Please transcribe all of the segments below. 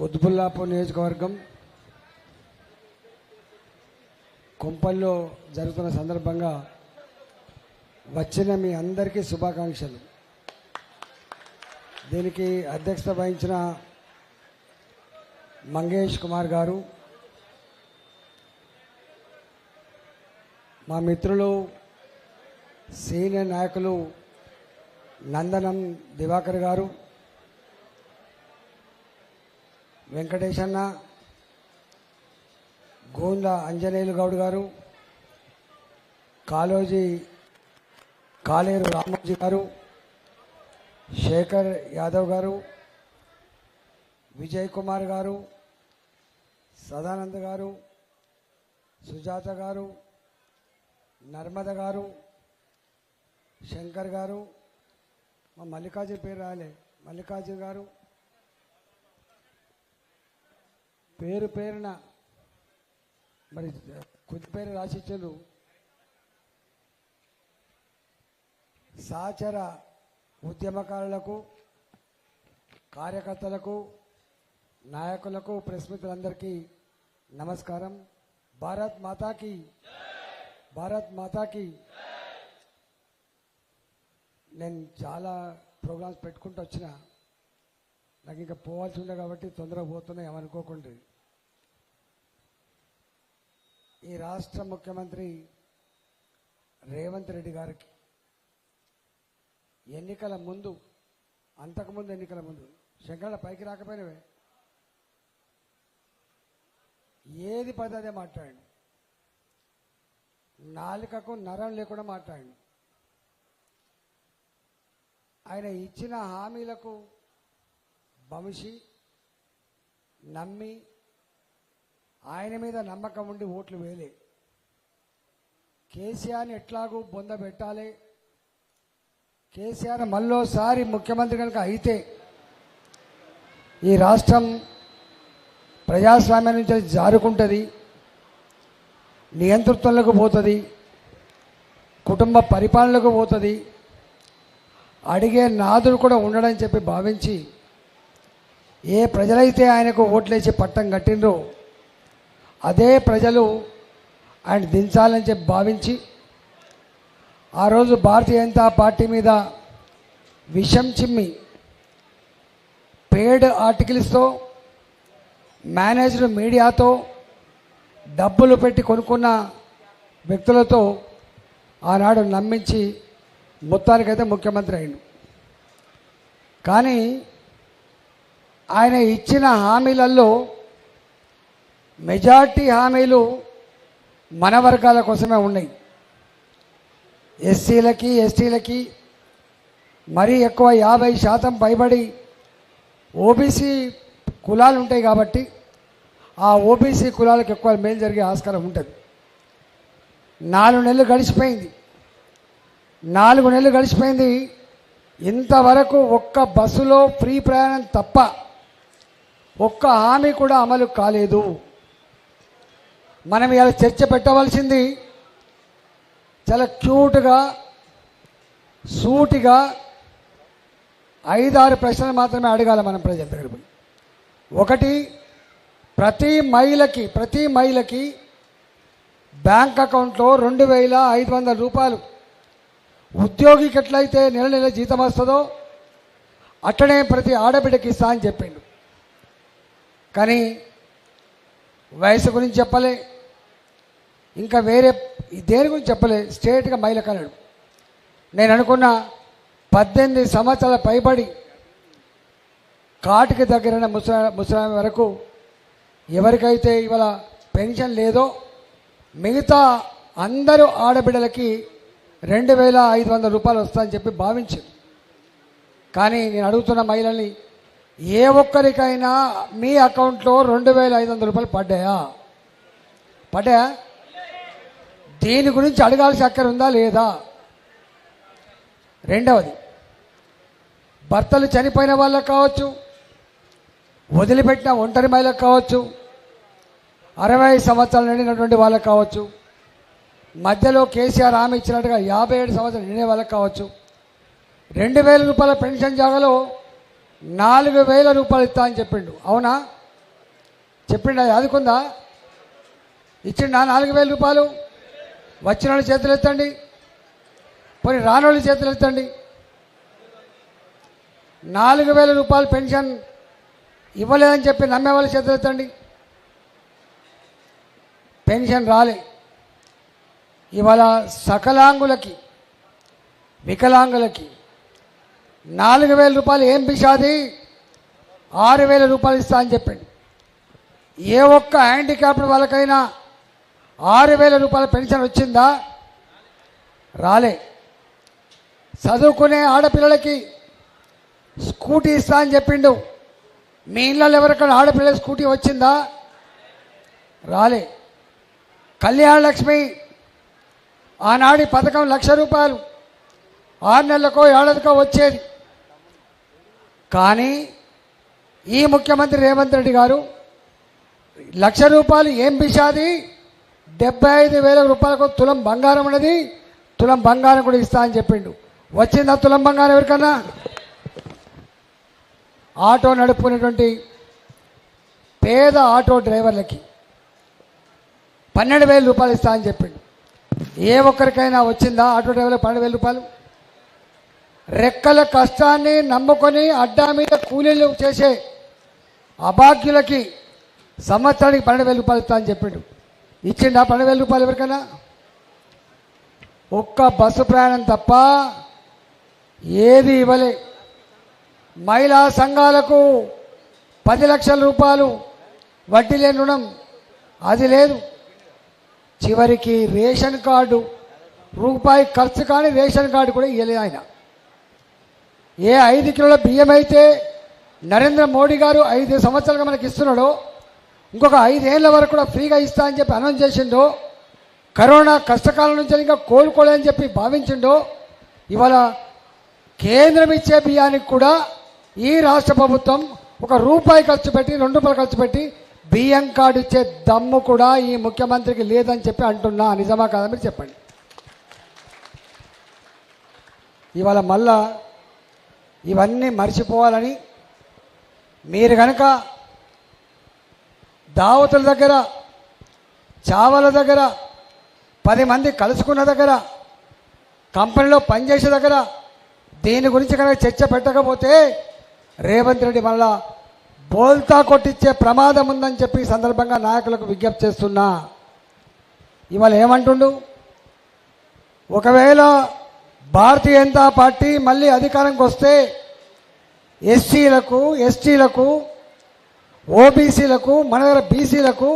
కుత్బుల్లాపూర్ నియోజకవర్గం కొంపల్లో జరుగుతున్న సందర్భంగా వచ్చిన మీ అందరికీ శుభాకాంక్షలు. దీనికి అధ్యక్షత వహించిన మంగేష్ కుమార్ గారు మా మిత్రులు సీనియర్ నాయకులు నందనం దివాకర్ గారు వెంకటేశన్న గోంద అంజనేయులు గౌడ్ గారు కాలోజీ కాలేరు రామోజీ గారు శేఖర్ యాదవ్ గారు విజయ్ కుమార్ గారు సదానంద్ గారు సుజాత గారు నర్మద గారు శంకర్ గారు మా మల్లికార్జున పేరు రాలే మల్లికార్జున గారు పేరు పేరున మరి కొద్ది పేరు రాసిచ్చారు. సహచర ఉద్యమకారులకు కార్యకర్తలకు నాయకులకు ప్రెస్ మిత్రులందరికీ నమస్కారం. భారత్ మాతాకి భారత్ మాతాకి. నేను చాలా ప్రోగ్రామ్స్ పెట్టుకుంటూ వచ్చిన నాకు ఇంకా పోవాల్సి ఉండే కాబట్టి తొందరగా పోతున్నాయి ఏమనుకోకుండా. ఈ రాష్ట్ర ముఖ్యమంత్రి రేవంత్ రెడ్డి గారికి ఎన్నికల ముందు అంతకుముందు ఎన్నికల ముందు శంకరణ పైకి రాకపోయినవే. ఏది పది అదే మాట్లాడండి. నాలుకకు నరం లేకుండా మాట్లాడండి. ఆయన ఇచ్చిన హామీలకు భవిషి నమ్మి ఆయన మీద నమ్మకం ఉండి ఓట్లు వేలే కేసీఆర్ని ఎట్లాగూ బొంద పెట్టాలి. కేసీఆర్ మళ్ళోసారి ముఖ్యమంత్రి కనుక అయితే ఈ రాష్ట్రం ప్రజాస్వామ్యం నుంచి జారుకుంటుంది నియంతృత్వంలోకి పోతుంది కుటుంబ పరిపాలనకు పోతుంది. అడిగే నాదుడు కూడా ఉండడని చెప్పి భావించి ఏ ప్రజలైతే ఆయనకు ఓట్లేసి పట్టం కట్టిండ్రో అదే ప్రజలు ఆయన దించాలని చెప్పి భావించి ఆ రోజు భారతీయ జనతా పార్టీ మీద విషం చిమ్మి పేడ్ ఆర్టికల్స్తో మేనేజ్డ్ మీడియాతో డబ్బులు పెట్టి కొనుక్కున్న వ్యక్తులతో ఆనాడు నమ్మించి మొత్తానికైతే ముఖ్యమంత్రి అయిండు కానీ ఆయన ఇచ్చిన హామీలలో మెజార్టీ హామీలు మన వర్గాల కోసమే ఉన్నాయి. ఎస్సీలకి ఎస్టీలకి మరీ ఎక్కువ యాభై శాతం పైబడి ఓబీసీ కులాలు ఉంటాయి కాబట్టి ఆ ఓబీసీ కులాలకు ఎక్కువ మేలు జరిగే ఆస్కారం ఉంటుంది. నాలుగు నెలలు గడిచిపోయింది. నాలుగు నెలలు గడిచిపోయింది. ఇంతవరకు ఒక్క బస్సులో ఫ్రీ ప్రయాణం తప్ప ఒక్క హామీ కూడా అమలు కాలేదు. మనం ఇలా చర్చ పెట్టవలసింది చాలా క్యూట్గా సూటిగా ఐదారు ప్రశ్నలు మాత్రమే అడగాలి మనం ప్రజల దగ్గర ఒకటి ప్రతి మహిళకి ప్రతి మహిళకి బ్యాంక్ అకౌంట్లో రెండు వేల ఐదు వందల రూపాయలు ఉద్యోగికి ఎట్లయితే నెల నెల జీతం వస్తుందో అట్టనే ప్రతి ఆడబిడ్డకి ఇస్తా అని చెప్పిండు. కానీ వయసు గురించి చెప్పలే ఇంకా వేరే దేని గురించి చెప్పలే స్ట్రేట్గా మహిళ కలడు నేను అనుకున్న పద్దెనిమిది సంవత్సరాల పైబడి కాటుకి దగ్గరైన ముసలా ముసలామి వరకు ఎవరికైతే ఇవాళ పెన్షన్ లేదో మిగతా అందరూ ఆడబిడ్డలకి రెండు వేల ఐదు వందల రూపాయలు వస్తాయని చెప్పి భావించింది. కానీ నేను అడుగుతున్న మహిళల్ని ఏ ఒక్కరికైనా మీ అకౌంట్లో రెండు వేల ఐదు వందల రూపాయలు పడ్డాయా? పడ్డాయా? దీని గురించి అడగాల్సిన అక్కర ఉందా లేదా? రెండవది భర్తలు చనిపోయిన వాళ్ళకు కావచ్చు వదిలిపెట్టిన ఒంటరి మహిళకు కావచ్చు అరవై సంవత్సరాలు నిండినటువంటి వాళ్ళకు కావచ్చు మధ్యలో కేసీఆర్ హామీ ఇచ్చినట్టుగా యాభై ఏడు సంవత్సరాలు నిండే వాళ్ళకి కావచ్చు రెండు వేల రూపాయల పెన్షన్ జాగాలో నాలుగు వేల రూపాయలు ఇస్తా అని చెప్పిండు. అవునా? చెప్పిండు? అది యాదుకుందా? ఇచ్చిండా నాలుగు వేల రూపాయలు? వచ్చిన వాళ్ళు చేతులు ఎత్తండి. పోనీ రానోళ్ళు చేతులు ఎత్తండి. నాలుగు వేల రూపాయలు పెన్షన్ ఇవ్వలేదని చెప్పి నమ్మే వాళ్ళు చేతులు ఎత్తండి. పెన్షన్ రాలే. ఇవాళ సకలాంగులకి వికలాంగులకి నాలుగు వేల రూపాయలు ఏం పిషాది ఆరు వేల రూపాయలు ఇస్తా అని చెప్పండి. ఏ ఒక్క హ్యాండిక్యాప్డ్ వాళ్ళకైనా ఆరు వేల రూపాయల పెన్షన్ వచ్చిందా? రాలే. చదువుకునే ఆడపిల్లలకి స్కూటీ ఇస్తా అని చెప్పిండు. మీ ఇళ్ళలో ఎవరికైనా ఆడపిల్ల స్కూటీ వచ్చిందా? రాలే. కళ్యాణ లక్ష్మి ఆనాడి పథకం లక్ష రూపాయలు. ఆరు నెలలకో ఏడాదికో వచ్చేది. కానీ ఈ ముఖ్యమంత్రి రేవంత్ రెడ్డి గారు లక్ష రూపాయలు ఏం పిషాది డెబ్బై ఐదు వేల రూపాయలకు తులం బంగారం ఉన్నది. తులం బంగారం కూడా ఇస్తా అని చెప్పిండు. వచ్చిందా తులం బంగారం ఎవరికన్నా? ఆటో నడుపుకునేటువంటి పేద ఆటో డ్రైవర్లకి పన్నెండు వేల రూపాయలు ఇస్తా అని చెప్పిండు. ఏ ఒక్కరికైనా వచ్చిందా? ఆటో డ్రైవర్లకు పన్నెండు వేల రూపాయలు? రెక్కల కష్టాన్ని నమ్ముకొని అడ్డా మీద కూలీలు చేసే అభాగ్యులకి సంవత్సరానికి పన్నెండు వేల రూపాయలు ఇస్తా అని చెప్పిండు. ఇచ్చిండా పన్నెండు వేల రూపాయలు ఎవరికైనా? ఒక్క బస్సు ప్రయాణం తప్ప ఏది ఇవ్వలే. మహిళా సంఘాలకు పది లక్షల రూపాయలు వడ్డీ లేని రుణం అది లేదు. చివరికి రేషన్ కార్డు రూపాయి ఖర్చు కానీ రేషన్ కార్డు కూడా ఇవ్వలేదు ఆయన. ఏ ఐదు కిలోల బియ్యం అయితే నరేంద్ర మోడీ గారు ఐదు సంవత్సరాలుగా మనకి ఇస్తున్నాడో ఇంకొక ఐదేళ్ళ వరకు కూడా ఫ్రీగా ఇస్తా అని చెప్పి అనౌన్స్ చేసిండో కరోనా కష్టకాలం నుంచి ఇంకా కోలుకోలేని చెప్పి భావించిండో ఇవాళ కేంద్రం ఇచ్చే బియ్యానికి కూడా ఈ రాష్ట్ర ప్రభుత్వం ఒక రూపాయి ఖర్చు పెట్టి రెండు రూపాయలు ఖర్చు పెట్టి బియ్యం కార్డు ఇచ్చే దమ్ము కూడా ఈ ముఖ్యమంత్రికి లేదని చెప్పి అంటున్నా. నిజమా కాదా మీరు చెప్పండి. ఇవాళ మళ్ళా ఇవన్నీ మర్చిపోవాలని మీరు కనుక దావతుల దగ్గర చావల దగ్గర పది మంది కలుసుకున్న దగ్గర కంపెనీలో పనిచేసే దగ్గర దీని గురించి కనుక చర్చ పెట్టకపోతే రేవంత్ రెడ్డి మళ్ళా బోల్తా కొట్టించే ప్రమాదం ఉందని చెప్పి సందర్భంగా నాయకులకు విజ్ఞప్తి చేస్తున్నా. ఇవాళ ఏమంటుండు? ఒకవేళ భారతీయ జనతా పార్టీ మళ్ళీ అధికారంకి వస్తే ఎస్సీలకు ఎస్టీలకు ఓబీసీలకు మన దగ్గర బీసీలకు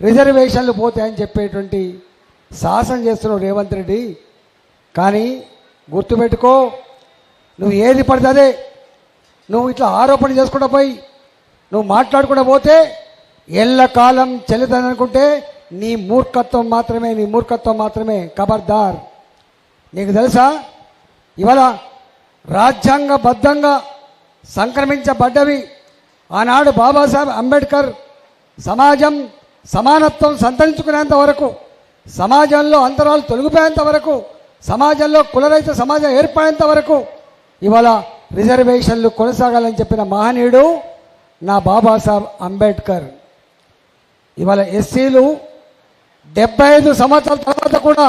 రిజర్వేషన్లు పోతాయని చెప్పేటువంటి సాహసం చేస్తున్నావు రేవంత్ రెడ్డి. కానీ గుర్తుపెట్టుకో నువ్వు ఏది పడితే అదే. నువ్వు ఇట్లా ఆరోపణ చేసుకుంటూ పోయి నువ్వు మాట్లాడకుండా పోతే ఎల్లకాలం చెల్లుతుందనుకుంటే నీ మూర్ఖత్వం మాత్రమే నీ మూర్ఖత్వం మాత్రమే ఖబర్దార్ నీకు తెలుసా? ఇవాళ రాజ్యాంగబద్ధంగా సంక్రమించబడ్డవి ఆనాడు బాబాసాహెబ్ అంబేద్కర్ సమాజం సమానత్వం సంతరించుకునేంత వరకు సమాజంలో అంతరాలు తొలగిపోయేంత వరకు సమాజంలో కులరహిత సమాజం ఏర్పడేంత వరకు ఇవాళ రిజర్వేషన్లు కొనసాగాలని చెప్పిన మహనీయుడు నా బాబాసాహెబ్ అంబేద్కర్. ఇవాళ ఎస్సీలు డెబ్బై ఐదు సంవత్సరాల తర్వాత కూడా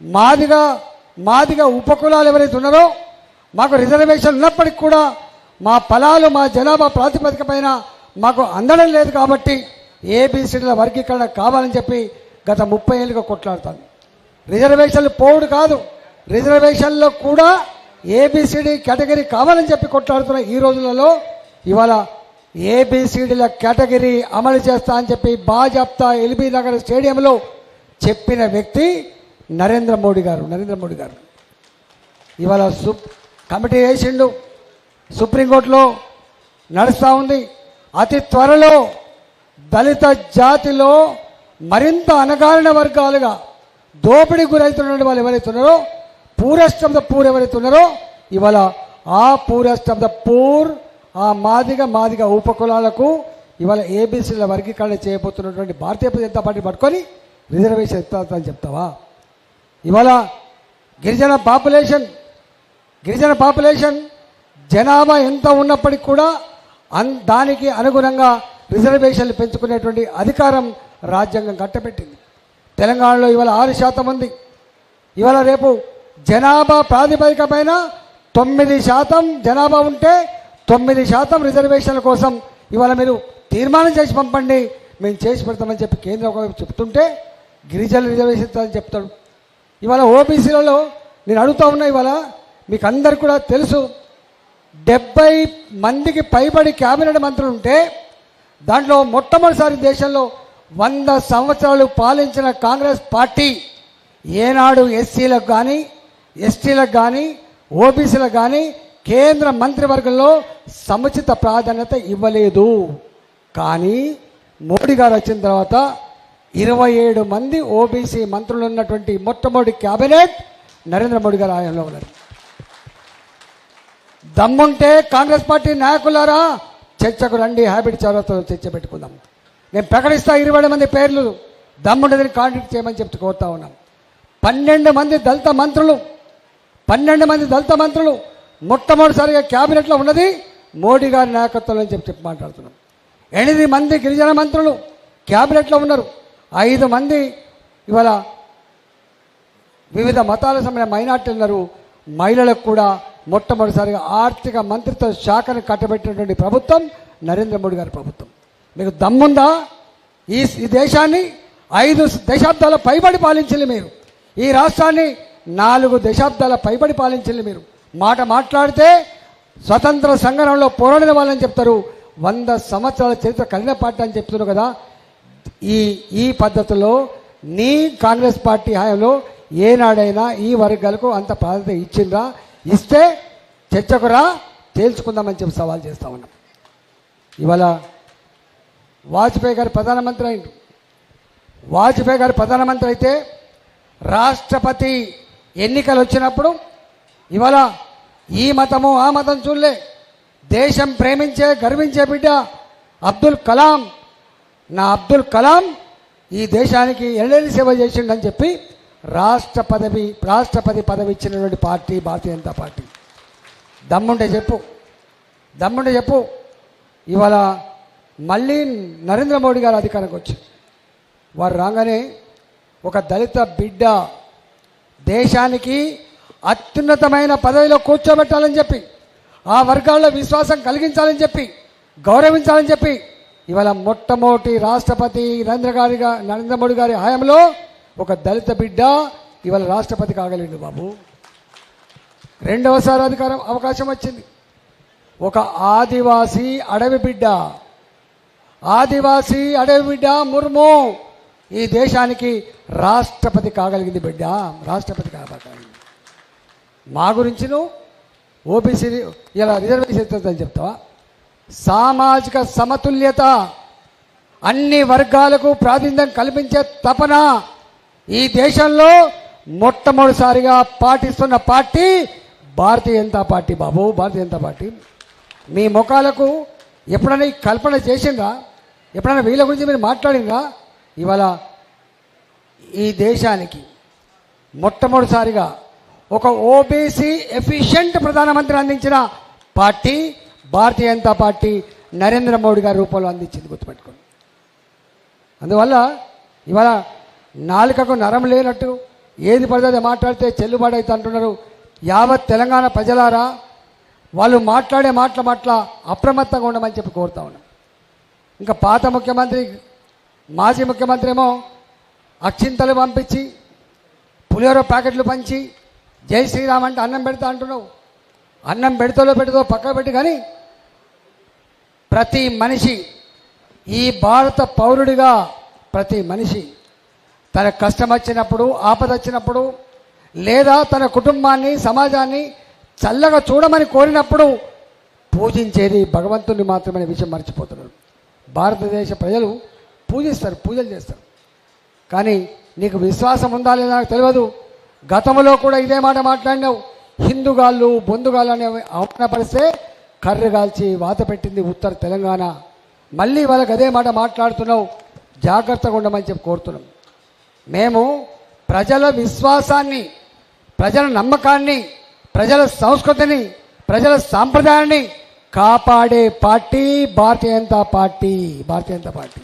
మాదిగా మాదిగా ఉపకులాలు ఎవరైతే ఉన్నారో మాకు రిజర్వేషన్ ఉన్నప్పటికీ కూడా మా ఫలాలు మా జనాభా ప్రాతిపదిక పైన మాకు అందడం లేదు కాబట్టి ఏబిసిడీల వర్గీకరణ కావాలని చెప్పి గత ముప్పై ఏళ్ళుగా కొట్లాడుతాను. రిజర్వేషన్లు పోవుడు కాదు. రిజర్వేషన్లో కూడా ఏబిసిడి కేటగిరీ కావాలని చెప్పి కొట్లాడుతున్న ఈ రోజులలో ఇవాళ ఏబిసిడీల కేటగిరీ అమలు చేస్తా అని చెప్పి బాజాప్తా ఎల్బీ నగర్ స్టేడియంలో చెప్పిన వ్యక్తి నరేంద్ర మోడీ గారు నరేంద్ర మోడీ గారు. ఇవాళ సు కమిటీ వేసిండు. సుప్రీంకోర్టులో నడుస్తూ ఉంది. అతి త్వరలో దళిత జాతిలో మరింత అనగారిన వర్గాలుగా దోపిడీ గురవుతున్న వాళ్ళు ఎవరైతే ఉన్నారో పూరెస్ట్ ఆఫ్ ద పూర్ ఎవరైతే ఉన్నారో ఇవాళ ఆ పూరెస్ట్ ఆఫ్ ద పూర్ ఆ మాదిగ మాదిగ ఉపకులాలకు ఇవాళ ఏబీసీల వర్గీకరణ చేయబోతున్నటువంటి భారతీయ జనతా పార్టీ పట్టుకొని రిజర్వేషన్ ఎత్తాలని చెప్తావా? ఇవాళ గిరిజన పాపులేషన్ గిరిజన పాపులేషన్ జనాభా ఎంత ఉన్నప్పటికీ కూడా అన్ దానికి అనుగుణంగా రిజర్వేషన్లు పెంచుకునేటువంటి అధికారం రాజ్యాంగం కట్టబెట్టింది. తెలంగాణలో ఇవాళ ఆరు శాతం ఉంది. ఇవాళ రేపు జనాభా ప్రాతిపదికపైన తొమ్మిది శాతం జనాభా ఉంటే తొమ్మిది శాతం రిజర్వేషన్ల కోసం ఇవాళ మీరు తీర్మానం చేసి పంపండి. మేము చేసి పెడతామని చెప్పి కేంద్రం ఒకవైపు చెప్తుంటే గిరిజనులు రిజర్వేషన్ అని చెప్తాడు ఇవాళ ఓబీసీలలో నేను అడుగుతా ఉన్నా ఇవాళ మీకు అందరు కూడా తెలుసు డెబ్బై మందికి పైబడి క్యాబినెట్ మంత్రులు ఉంటే దాంట్లో మొట్టమొదటిసారి దేశంలో వంద సంవత్సరాలు పాలించిన కాంగ్రెస్ పార్టీ ఏనాడు ఎస్సీలకు కానీ ఎస్టీలకు కానీ ఓబీసీలకు కానీ కేంద్ర మంత్రివర్గంలో సముచిత ప్రాధాన్యత ఇవ్వలేదు. కానీ మోడీ గారు వచ్చిన తర్వాత ఇరవై ఏడు మంది ఓబీసీ మంత్రులు ఉన్నటువంటి మొట్టమొదటి క్యాబినెట్ నరేంద్ర మోడీ గారు ఆయనలో ఉన్నారు దమ్ముంటే కాంగ్రెస్ పార్టీ నాయకులారా చర్చకు రండి హ్యాబిట్ చౌరతో చర్చ పెట్టుకుందాం నేను ప్రకటిస్తా ఇరవై మంది పేర్లు దమ్ముండదని కాంటాక్ట్ చేయమని చెప్తూ కోరుతా ఉన్నాం. పన్నెండు మంది దళిత మంత్రులు పన్నెండు మంది దళిత మంత్రులు మొట్టమొదటిసారిగా క్యాబినెట్లో ఉన్నది మోడీ గారి నాయకత్వంలో అని చెప్పి చెప్పి మాట్లాడుతున్నాం. ఎనిమిది మంది గిరిజన మంత్రులు క్యాబినెట్లో ఉన్నారు. ఐదు మంది ఇవాళ వివిధ మతాలకు సంబంధించిన మైనార్టీ ఉన్నారు మహిళలకు కూడా మొట్టమొదటిసారిగా ఆర్థిక మంత్రిత్వ శాఖను కట్టబెట్టినటువంటి ప్రభుత్వం నరేంద్ర మోడీ గారి ప్రభుత్వం. మీకు దమ్ముందా? ఈ ఈ దేశాన్ని ఐదు దశాబ్దాల పైబడి పాలించింది మీరు. ఈ రాష్ట్రాన్ని నాలుగు దశాబ్దాల పైబడి పాలించింది మీరు. మాట మాట్లాడితే స్వతంత్ర సంగ్రామంలో పోరాడిన వాళ్ళని చెప్తారు. వంద సంవత్సరాల చరిత్ర కలిగిన పాట అని చెప్తున్నారు కదా. ఈ ఈ పద్ధతిలో నీ కాంగ్రెస్ పార్టీ హయాంలో ఏనాడైనా ఈ వర్గాలకు అంత ప్రాధాన్యత ఇచ్చిందా ఇస్తే చర్చకు రా తేల్చుకుందామని చెప్పి సవాల్ చేస్తా ఉన్నాం. ఇవాళ వాజ్పేయి గారు ప్రధానమంత్రి అయిండు. వాజ్పేయి గారు ప్రధానమంత్రి అయితే రాష్ట్రపతి ఎన్నికలు వచ్చినప్పుడు ఇవాళ ఈ మతము ఆ మతం చూడలే. దేశం ప్రేమించే గర్వించే బిడ్డ అబ్దుల్ కలాం నా అబ్దుల్ కలాం ఈ దేశానికి ఎల్లెల్లి సేవ చేసిండని చెప్పి రాష్ట్ర పదవి రాష్ట్రపతి పదవి ఇచ్చినటువంటి పార్టీ భారతీయ జనతా పార్టీ. దమ్ముంటే చెప్పు. దమ్ముంటే చెప్పు. ఇవాళ మళ్ళీ నరేంద్ర మోడీ గారు అధికారంకి వచ్చి వారు రాగానే ఒక దళిత బిడ్డ దేశానికి అత్యున్నతమైన పదవిలో కూర్చోబెట్టాలని చెప్పి ఆ వర్గాల్లో విశ్వాసం కలిగించాలని చెప్పి గౌరవించాలని చెప్పి ఇవాళ మొట్టమొదటి రాష్ట్రపతి నరేంద్ర గారి నరేంద్ర మోడీ గారి హయాంలో ఒక దళిత బిడ్డ ఇవాళ రాష్ట్రపతి కాగలిండు బాబు. రెండవసారి అధికారం అవకాశం వచ్చింది. ఒక ఆదివాసీ అడవి బిడ్డ ఆదివాసీ అడవి బిడ్డ ముర్ము ఈ దేశానికి రాష్ట్రపతి కాగలిగింది బిడ్డ రాష్ట్రపతి కాగలిగింది. మా గురించి నువ్వు ఓబీసీ ఇలా రిజర్వేషన్ చెప్తావా? సామాజిక సమతుల్యత అన్ని వర్గాలకు ప్రాతినిధ్యం కల్పించే తపన ఈ దేశంలో మొట్టమొదటిసారిగా పాటిస్తున్న పార్టీ భారతీయ జనతా పార్టీ బాబు భారతీయ జనతా పార్టీ. మీ ముఖాలకు ఎప్పుడైనా ఈ కల్పన చేసిందా ఎప్పుడైనా వీళ్ళ గురించి మీరు మాట్లాడిందా ఇవాళ ఈ దేశానికి మొట్టమొదటిసారిగా ఒక ఓబీసీ ఎఫిషియంట్ ప్రధానమంత్రి అందించిన పార్టీ భారతీయ జనతా పార్టీ నరేంద్ర మోడీ గారి రూపంలో అందించింది గుర్తుపెట్టుకోండి. అందువల్ల ఇవాళ నాలుకకు నరం లేనట్టు ఏది పడితే అది మాట్లాడితే చెల్లుబాటు అవుతుంది అంటున్నారు. యావత్ తెలంగాణ ప్రజలారా వాళ్ళు మాట్లాడే మాటల మాటల అప్రమత్తంగా ఉండమని చెప్పి కోరుతా ఉన్నాం. ఇంకా పాత ముఖ్యమంత్రి మాజీ ముఖ్యమంత్రి ఏమో అక్షింతలు పంపించి పులిహోర ప్యాకెట్లు పంచి జై శ్రీరామ్ అంటే అన్నం పెడతా అంటున్నావు. అన్నం పెడతలో పెడతో పక్క పెట్టి కానీ ప్రతి మనిషి ఈ భారత పౌరుడిగా ప్రతి మనిషి తన కష్టం వచ్చినప్పుడు ఆపద వచ్చినప్పుడు లేదా తన కుటుంబాన్ని సమాజాన్ని చల్లగా చూడమని కోరినప్పుడు పూజించేది భగవంతుని మాత్రమే విషయం మర్చిపోతున్నారు. భారతదేశ ప్రజలు పూజిస్తారు పూజలు చేస్తారు. కానీ నీకు విశ్వాసం ఉందా లేదా నాకు తెలియదు. గతంలో కూడా ఇదే మాట మాట్లాడినావు. హిందుగాళ్ళు బొందుగాళ్ళు అనే అవమానపరిస్తే కర్ర కాల్చి వాత పెట్టింది ఉత్తర తెలంగాణ. మళ్ళీ వాళ్ళకి అదే మాట మాట్లాడుతున్నావు జాగ్రత్తగా ఉండమని చెప్పి కోరుతున్నాం. మేము ప్రజల విశ్వాసాన్ని ప్రజల నమ్మకాన్ని ప్రజల సంస్కృతిని ప్రజల సాంప్రదాయాన్ని కాపాడే party Bharatiya Janata party Bharatiya Janata party.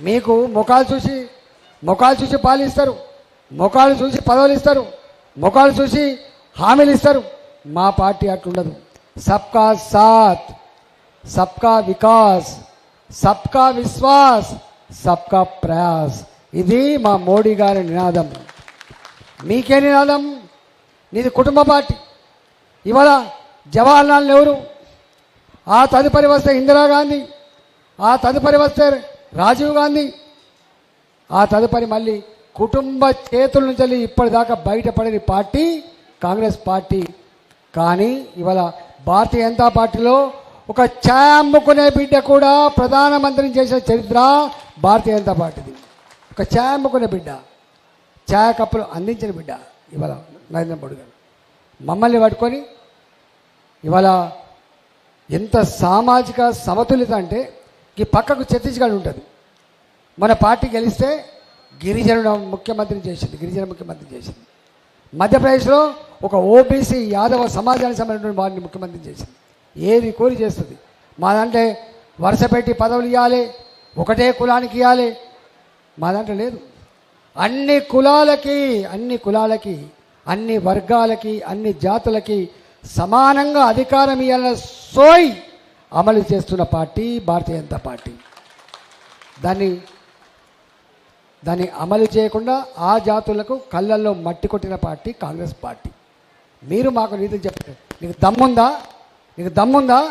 మీకు ముఖాలు చూసి ముఖాలు చూసి పాలిస్తారు ముఖాలు చూసి పదవులు ఇస్తారు ముఖాలు చూసి హామీలు ఇస్తారు. మా పార్టీ అట్లుండదు. సబ్కా సాత్ సబ్కా వికాస్ సబ్కా విశ్వాస్ సబ్కా ప్రయాస్. ఇది మా మోడీ గారి నినాదం. మీకే నినాదం? నీది కుటుంబ పార్టీ. ఇవాళ జవహర్లాల్ నెహ్రూ ఆ తదుపరి వస్తే ఇందిరాగాంధీ ఆ తదుపరి వస్తే రాజీవ్ గాంధీ ఆ తదుపరి మళ్ళీ కుటుంబ చేతుల నుంచి వెళ్ళి ఇప్పటిదాకా బయటపడని పార్టీ కాంగ్రెస్ పార్టీ. కానీ ఇవాళ భారతీయ జనతా పార్టీలో ఒక ఛాయ అమ్ముకునే బిడ్డ కూడా ప్రధానమంత్రిని చేసిన చరిత్ర భారతీయ జనతా పార్టీది. ఒక ఛాయ అమ్ముకునే బిడ్డ ఛాయ కప్పులు అందించిన బిడ్డ ఇవాళ నరేంద్ర మోడీ గారు. మమ్మల్ని పట్టుకొని ఇవాళ ఎంత సామాజిక సమతుల్యత అంటే ఈ పక్కకు ఛత్తీస్గఢ్ ఉంటుంది. మన పార్టీ గెలిస్తే గిరిజనుడు ముఖ్యమంత్రిని చేసింది గిరిజన ముఖ్యమంత్రి చేసింది. మధ్యప్రదేశ్లో ఒక ఓబీసీ యాదవ సమాజానికి సంబంధించిన వారిని ముఖ్యమంత్రి చేసింది. ఏది కోరి చేస్తుంది? మాదంటే వరుస పెట్టి పదవులు ఇవ్వాలి ఒకటే కులానికి ఇవ్వాలి మా దాంట్లో లేదు. అన్ని కులాలకి అన్ని కులాలకి అన్ని వర్గాలకి అన్ని జాతులకి సమానంగా అధికారం ఇవ్వాలన్న సోయి అమలు చేస్తున్న పార్టీ భారతీయ జనతా పార్టీ. దాన్ని దాన్ని అమలు చేయకుండా ఆ జాతులకు కళ్ళల్లో మట్టి కొట్టిన పార్టీ కాంగ్రెస్ పార్టీ. మీరు మాకు నీతులు చెప్పండి. నీకు దమ్ముందా? నీకు దమ్ముందా?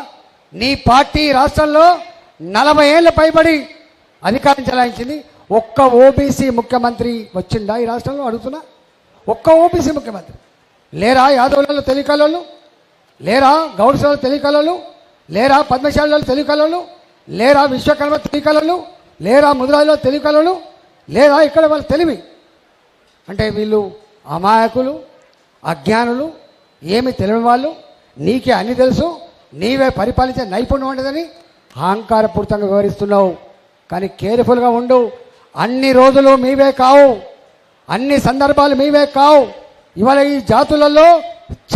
నీ పార్టీ రాష్ట్రంలో నలభై ఏళ్ళ పైబడి అధికారం చెలాయించింది. ఒక్క ఓబీసీ ముఖ్యమంత్రి వచ్చిందా ఈ రాష్ట్రంలో? అడుగుతున్నా. ఒక్క ఓబీసీ ముఖ్యమంత్రి. లేరా యాదవులలో తెలియకలోళ్ళు లేరా గౌడ్స్లలో తెలియకలోళ్ళు లేరా పద్మశాలలో తెలియకలోళ్ళు లేరా విశ్వకర్మ తెలియకలోళ్ళు లేరా ముద్రాలో తెలియకలోళ్ళు లేదా ఇక్కడ వాళ్ళ తెలివి. అంటే వీళ్ళు అమాయకులు అజ్ఞానులు ఏమి తెలియని వాళ్ళు నీకే అన్నీ తెలుసు నీవే పరిపాలించే నైపుణ్యం ఉండదని అహంకారపూరితంగా వివరిస్తున్నావు కానీ కేర్ఫుల్గా ఉండు. అన్ని రోజులు మీవే కావు. అన్ని సందర్భాలు మీవే కావు. ఇవాళ ఈ జాతులలో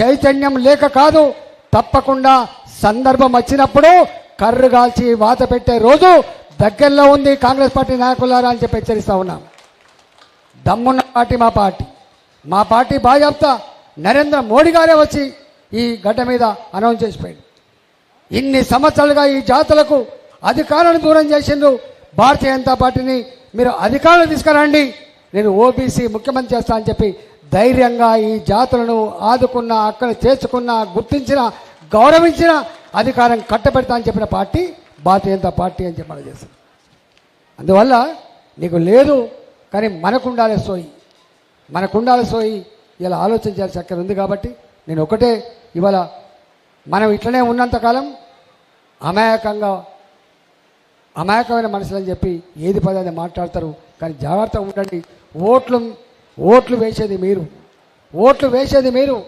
చైతన్యం లేక కాదు. తప్పకుండా సందర్భం వచ్చినప్పుడు కర్రు కాల్చి వాత పెట్టే రోజు దగ్గరలో ఉంది కాంగ్రెస్ పార్టీ నాయకులారా అని చెప్పి హెచ్చరిస్తా ఉన్నాం. దమ్మున్న పార్టీ మా పార్టీ. మా పార్టీ బాజాప్తా నరేంద్ర మోడీ గారే వచ్చి ఈ గడ్డ మీద అనౌన్స్ చేసిపోయింది ఇన్ని సంవత్సరాలుగా ఈ జాతులకు అధికారాన్ని దూరం చేసిండ్రు. భారతీయ జనతా పార్టీని మీరు అధికారులు తీసుకురండి. నేను ఓబీసీ ముఖ్యమంత్రి చేస్తా అని చెప్పి ధైర్యంగా ఈ జాతులను ఆదుకున్న అక్కడ చేసుకున్న గుర్తించిన గౌరవించిన అధికారం కట్టబెడతా అని చెప్పిన పార్టీ భారతీయ ఎంత పార్టీ అని చెప్పి మనం చేస్తాం అందువల్ల నీకు లేదు కానీ మనకుండాలి సోయి. మనకుండాలి సోయి. ఇలా ఆలోచించాలి చక్కర ఉంది కాబట్టి నేను ఒకటే ఇవాళ మనం ఇట్లనే ఉన్నంతకాలం అమాయకంగా అమాయకమైన మనుషులు అని చెప్పి ఏది పదాన్ని మాట్లాడతారు కానీ జాగ్రత్తగా ఉండండి. ఓట్లు ఓట్లు వేసేది మీరు. ఓట్లు వేసేది మీరు.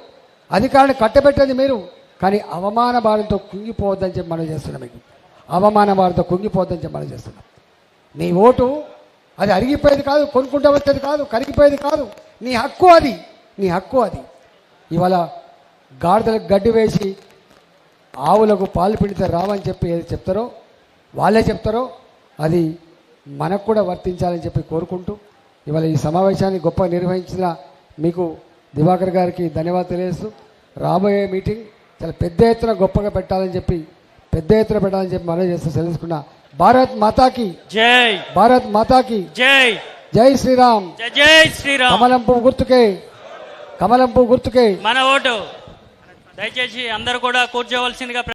అధికారాన్ని కట్టబెట్టేది మీరు. కానీ అవమాన భారంతో కుంగిపోవద్దని చెప్పి మనం చేస్తున్నాం మీకు. అవమాన వారితో కుంగిపోద్దని చెప్పి చేస్తున్నాం. నీ ఓటు అది అరిగిపోయేది కాదు కొనుక్కుంటూ వచ్చేది కాదు కరిగిపోయేది కాదు. నీ హక్కు అది నీ హక్కు అది. ఇవాళ గాడిదలకు గడ్డి వేసి ఆవులకు పాలు పిండితే రావని చెప్పి ఏది చెప్తారో వాళ్ళే చెప్తారో అది మనకు కూడా వర్తించాలని చెప్పి కోరుకుంటూ ఇవాళ ఈ సమావేశాన్ని గొప్ప నిర్వహించిన మీకు దివాకర్ గారికి ధన్యవాదాలు తెలియజేస్తూ రాబోయే మీటింగ్ చాలా పెద్ద ఎత్తున గొప్పగా పెట్టాలని చెప్పి పెద్ద ఎత్తున పెట్టాలని చెప్పి మనం చేస్తూ తెలుసుకున్న భారత్ మాతాకి. జై. భారత్ మాతాకి. జై. జై శ్రీరామ్. జై జై శ్రీరామ్. కమలం పువ్వు గుర్తుకే. కమలం పువ్వు గుర్తుకే. మన ఓటు. దయచేసి అందరూ కూడా కూర్చోవలసిందిగా